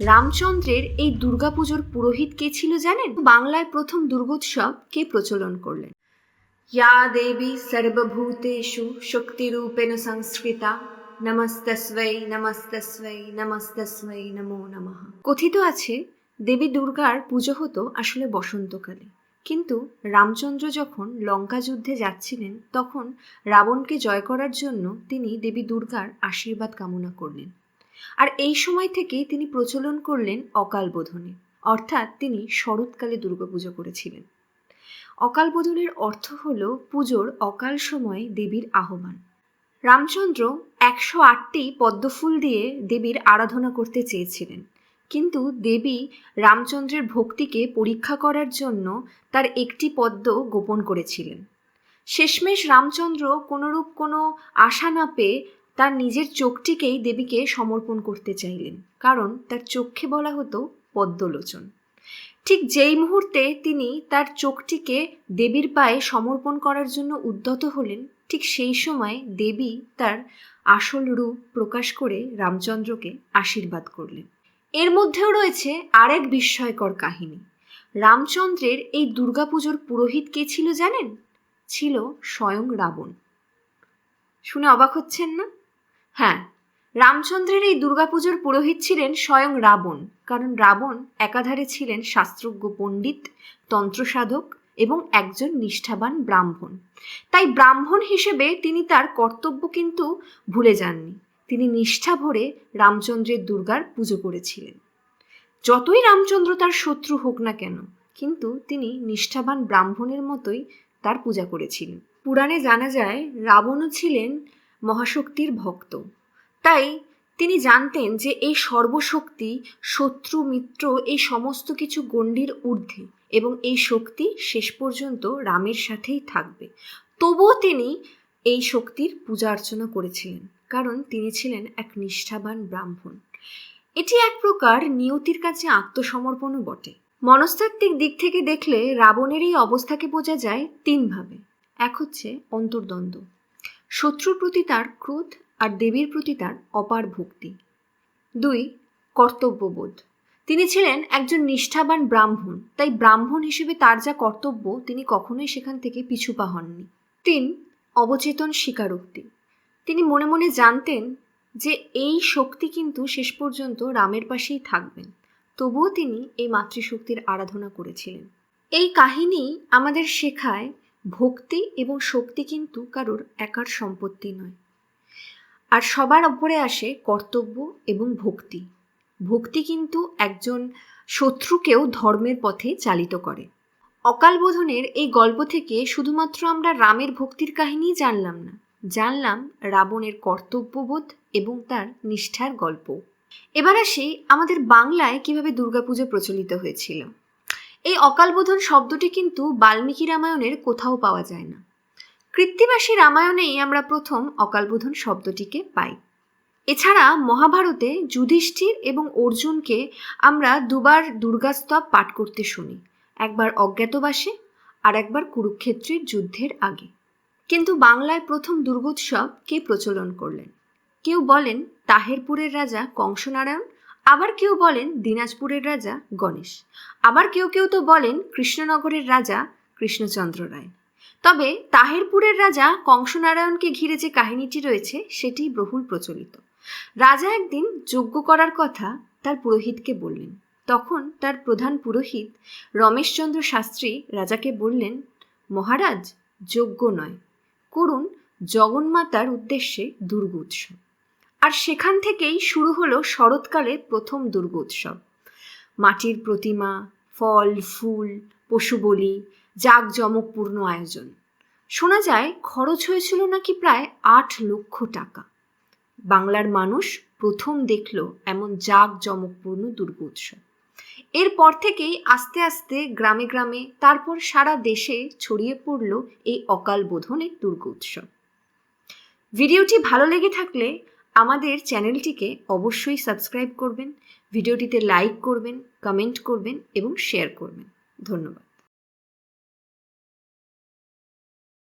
রামচন্দ্রের এই দুর্গাপুজোর পুরোহিত কে ছিল জানেন? বাংলায় প্রথম দুর্গোৎসব কে প্রচলন করলেন? ইয়া দেবী সর্বভূতেষু শক্তিরূপেণ সংস্কৃতা নমস্তস্বৈ নমস্তস্বৈ নমস্তস্বৈ নমো নমঃ। কথিত আছে দেবী দুর্গার পুজো হতো আসলে বসন্তকালে। কিন্তু রামচন্দ্র যখন লঙ্কা যুদ্ধে যাচ্ছিলেন তখন রাবণকে জয় করার জন্য তিনি দেবী দুর্গার আশীর্বাদ কামনা করলেন। আর এই সময় থেকেই তিনি প্রচলন করলেন অকাল বোধনে। অর্থাৎ তিনি শরৎকালে দুর্গাপুজো করেছিলেন। অকাল বোধনের অর্থ হল পুজোর অকাল সময়ে দেবীর আহ্বান। রামচন্দ্র একশো আটটি পদ্মফুল দিয়ে দেবীর আরাধনা করতে চেয়েছিলেন। কিন্তু দেবী রামচন্দ্রের ভক্তিকে পরীক্ষা করার জন্য তার একটি পদ্ম গোপন করেছিলেন। শেষমেশ রামচন্দ্র কোনোরূপ কোনো আশা না পেয়ে তার নিজের চোখটিকেই দেবীকে সমর্পণ করতে চাইলেন, কারণ তার চোখে বলা হতো পদ্মলোচন। ঠিক যেই মুহূর্তে তিনি তার চোখটিকে দেবীর পায়ে সমর্পণ করার জন্য উদ্যত হলেন, ঠিক সেই সময় দেবী তার আসল রূপ প্রকাশ করে রামচন্দ্রকে আশীর্বাদ করলেন। এর মধ্যেও রয়েছে আরেক বিস্ময়কর কাহিনী। রামচন্দ্রের এই দুর্গাপুজোর পুরোহিত কে ছিল জানেন? ছিল স্বয়ং রাবণ। শুনে অবাক হচ্ছেন না? হ্যাঁ রামচন্দ্রের এই দুর্গাপুজোর পুরোহিত ছিলেন স্বয়ং রাবণ, কারণ রাবণ একাধারে ছিলেন শাস্ত্রজ্ঞ পণ্ডিত, তন্ত্রসাধক এবং একজন নিষ্ঠাবান ব্রাহ্মণ। তাই ব্রাহ্মণ হিসেবে তিনি তার কর্তব্য কিন্তু ভুলে যাননি। তিনি নিষ্ঠা ভরে রামচন্দ্রের দুর্গার পুজো করেছিলেন। যতই রামচন্দ্র তার শত্রু হোক না কেন, কিন্তু তিনি নিষ্ঠাবান ব্রাহ্মণের মতোই তার পূজা করেছিলেন। পুরাণে জানা যায়, রাবণও ছিলেন মহাশক্তির ভক্ত। তাই তিনি জানতেন যে এই সর্বশক্তি, শত্রু, মিত্র, এই সমস্ত কিছু গণ্ডির ঊর্ধ্বে এবং এই শক্তি শেষ পর্যন্ত রামের সাথেই থাকবে। তবুও তিনি এই শক্তির পূজা অর্চনা করেছিলেন, কারণ তিনি ছিলেন এক নিষ্ঠাবান ব্রাহ্মণ। এটি এক প্রকার নিয়তির কাছে আত্মসমর্পণও বটে। মনস্তাত্ত্বিক দিক থেকে দেখলে রাবণের এই অবস্থাকে বোঝা যায় তিনভাবে। এক হচ্ছে অন্তর্দ্বন্দ্ব। শত্রুর প্রতি তার ক্রোধ আর দেবীর প্রতি তার অপার ভক্তি। দুই, কর্তব্যবোধ। তিনি ছিলেন একজন নিষ্ঠাবান ব্রাহ্মণ, তাই ব্রাহ্মণ হিসেবে তার যা কর্তব্য, তিনি কখনোই সেখান থেকে পিছু পা হননি। তিন, অবচেতন স্বীকারোক্তি। তিনি মনে মনে জানতেন যে এই শক্তি কিন্তু শেষ পর্যন্ত রামের পাশেই থাকবেন। তবুও তিনি এই মাতৃশক্তির আরাধনা করেছিলেন। এই কাহিনী আমাদের শেখায় ভক্তি এবং শক্তি কিন্তু কারোর একার সম্পত্তি নয়। আর সবার ওপরে আসে কর্তব্য এবং ভক্তি। ভক্তি কিন্তু একজন শত্রুকেও ধর্মের পথে চালিত করে। অকালবোধনের এই গল্প থেকে শুধুমাত্র আমরা রামের ভক্তির কাহিনী জানলাম না, জানলাম রাবণের কর্তব্যবোধ এবং তার নিষ্ঠার গল্প। এবার আসি আমাদের বাংলায় কীভাবে দুর্গাপুজো প্রচলিত হয়েছিল। এই অকালবোধন শব্দটি কিন্তু বাল্মীকি রামায়ণের কোথাও পাওয়া যায় না। কৃত্তিবাসী রামায়ণেই আমরা প্রথম অকালবোধন শব্দটিকে পাই। এছাড়া মহাভারতে যুধিষ্ঠির এবং অর্জুনকে আমরা দুবার দুর্গাস্তব পাঠ করতে শুনি, একবার অজ্ঞাতবাসে আর একবার কুরুক্ষেত্রের যুদ্ধের আগে। কিন্তু বাংলায় প্রথম দুর্গোৎসব কে প্রচলন করলেন? কেউ বলেন তাহেরপুরের রাজা কংসনারায়ণ আবার কেউ বলেন দিনাজপুরের রাজা গণেশ। আবার কেউ কেউ তো বলেন কৃষ্ণনগরের রাজা কৃষ্ণচন্দ্র রায়। তবে তাহেরপুরের রাজা কংসনারায়ণকে ঘিরে যে কাহিনীটি রয়েছে সেটি বহুল প্রচলিত। রাজা একদিন যজ্ঞ করার কথা তার পুরোহিতকে বললেন। তখন তার প্রধান পুরোহিত রমেশচন্দ্র শাস্ত্রী রাজাকে বললেন, মহারাজ, যজ্ঞ নয়, করুন জগন্মাতার উদ্দেশ্যে দুর্গ দুর্গোৎসব আর সেখান থেকেই শুরু হলো শরৎকালে প্রথম দুর্গোৎসব। মাটির প্রতিমা, ফল, ফুল, পশু বলি, জাঁকজমকপূর্ণ আয়োজন। শোনা যায়, খরচ হয়েছিল নাকি প্রায় আট লক্ষ টাকা। বাংলার মানুষ প্রথম দেখল এমন জাঁকজমকপূর্ণ দুর্গোৎসব। এরপর থেকেই আস্তে আস্তে গ্রামে গ্রামে, তারপর সারা দেশে ছড়িয়ে পড়ল এই অকাল বোধনের দুর্গোৎসব। ভিডিওটি ভালো লেগে থাকলে আমাদের চ্যানেলটিকে অবশ্যই সাবস্ক্রাইব করবেন ভিডিওটিতে লাইক করবেন কমেন্ট করবেন এবং শেয়ার করবেন। ধন্যবাদ।